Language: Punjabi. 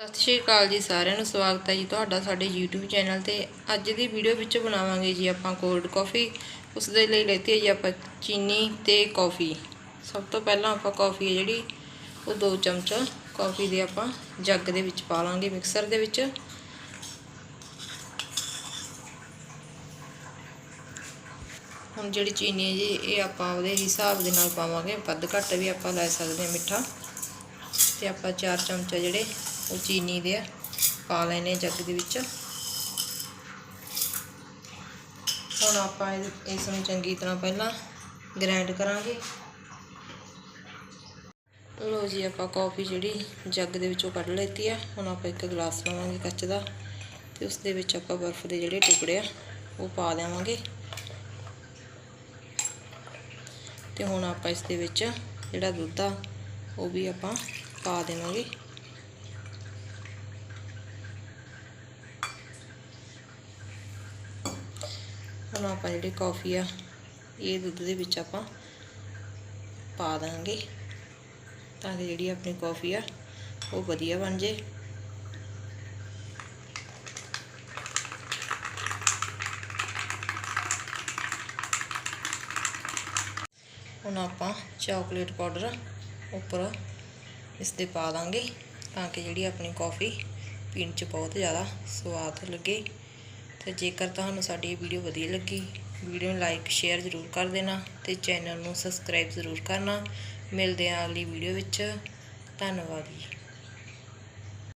ਸਤਿ ਸ਼੍ਰੀ ਅਕਾਲ ਜੀ ਸਾਰਿਆਂ ਨੂੰ, ਸਵਾਗਤ ਹੈ ਜੀ ਤੁਹਾਡਾ ਸਾਡੇ YouTube ਚੈਨਲ ਤੇ। ਅੱਜ ਦੀ ਵੀਡੀਓ ਵਿੱਚ ਬਣਾਵਾਂਗੇ ਜੀ ਆਪਾਂ ਕੋਲਡ ਕਾਫੀ ਉਸ ਦੇ ਲਈ ਲੈਤੀ ਹੈ ਜੀ ਆਪਾਂ ਚੀਨੀ ਤੇ ਕਾਫੀ ਸਭ ਤੋਂ ਪਹਿਲਾਂ ਆਪਾਂ ਕਾਫੀ ਹੈ ਜਿਹੜੀ, ਉਹ 2 ਚਮਚ ਕਾਫੀ ਦੇ ਆਪਾਂ ਜੱਗ ਦੇ ਵਿੱਚ ਪਾ ਲਾਂਗੇ ਮਿਕਸਰ ਦੇ ਵਿੱਚ। ਹੁਣ ਜਿਹੜੀ ਚੀਨੀ ਹੈ ਜੀ, ਇਹ ਆਪਾਂ ਉਹਦੇ ਹਿਸਾਬ ਦੇ ਨਾਲ ਪਾਵਾਂਗੇ। ਵੱਧ ਘੱਟ ਵੀ ਆਪਾਂ ਲੈ ਸਕਦੇ ਹਾਂ ਮਿੱਠਾ। ਤੇ ਆਪਾਂ 4 ਚਮਚ ਜਿਹੜੇ ਉਹ ਚੀਨੀ ਦੇ ਪਾ ਲੈਨੇ ਜੱਗ ਦੇ ਵਿੱਚ। ਹੁਣ ਆਪਾਂ ਇਸ ਨੂੰ ਚੰਗੀ ਤਰ੍ਹਾਂ ਪਹਿਲਾਂ ਗ੍ਰਾਈਂਡ ਕਰਾਂਗੇ। ਲੋ ਜੀ, ਆਪਾਂ ਕਾਫੀ ਜਿਹੜੀ ਜੱਗ ਦੇ ਵਿੱਚੋਂ ਕੱਢ ਲੈਤੀ ਆ। ਹੁਣ ਆਪਾਂ ਇੱਕ ਗਲਾਸ ਲਵਾਂਗੇ ਕੱਚ ਦਾ ਤੇ ਉਸ ਦੇ ਵਿੱਚ ਆਪਾਂ ਬਰਫ਼ ਦੇ ਜਿਹੜੇ ਟੁਕੜੇ ਆ, ਉਹ ਪਾ ਦੇਵਾਂਗੇ। ਤੇ ਹੁਣ ਆਪਾਂ ਇਸ ਦੇ ਵਿੱਚ ਜਿਹੜਾ ਦੁੱਧ ਆ, ਉਹ ਵੀ ਆਪਾਂ ਪਾ ਦੇਵਾਂਗੇ। ਹੁਣ ਆਪਾਂ ਜਿਹੜੀ ਕਾਫੀ ਆ, ਇਹ ਦੁੱਧ ਦੇ ਵਿੱਚ ਆਪਾਂ ਪਾ ਦਾਂਗੇ ਤਾਂ ਕਿ ਜਿਹੜੀ ਆਪਣੀ ਕਾਫੀ ਆ, ਉਹ ਵਧੀਆ ਬਣ ਜੇ ਹੁਣ ਆਪਾਂ ਚਾਕਲੇਟ ਪਾਊਡਰ ਉੱਪਰ ਇਸ ਤੇ ਪਾ ਦਾਂਗੇ ਤਾਂ ਕਿ ਜਿਹੜੀ ਆਪਣੀ ਕਾਫੀ ਪੀਣ 'ਚ ਬਹੁਤ ਜ਼ਿਆਦਾ ਸਵਾਦ ਲੱਗੇ। ਤੇ ਜੇਕਰ ਤੁਹਾਨੂੰ ਸਾਡੀ ਇਹ ਵੀਡੀਓ ਵਧੀਆ ਲੱਗੀ, ਵੀਡੀਓ ਨੂੰ ਲਾਈਕ ਸ਼ੇਅਰ ਜ਼ਰੂਰ ਕਰ ਦੇਣਾ ਤੇ ਚੈਨਲ ਨੂੰ ਸਬਸਕ੍ਰਾਈਬ ਜ਼ਰੂਰ ਕਰਨਾ। ਮਿਲਦੇ ਹਾਂ ਅਗਲੀ ਵੀਡੀਓ ਵਿੱਚ। ਧੰਨਵਾਦ ਜੀ।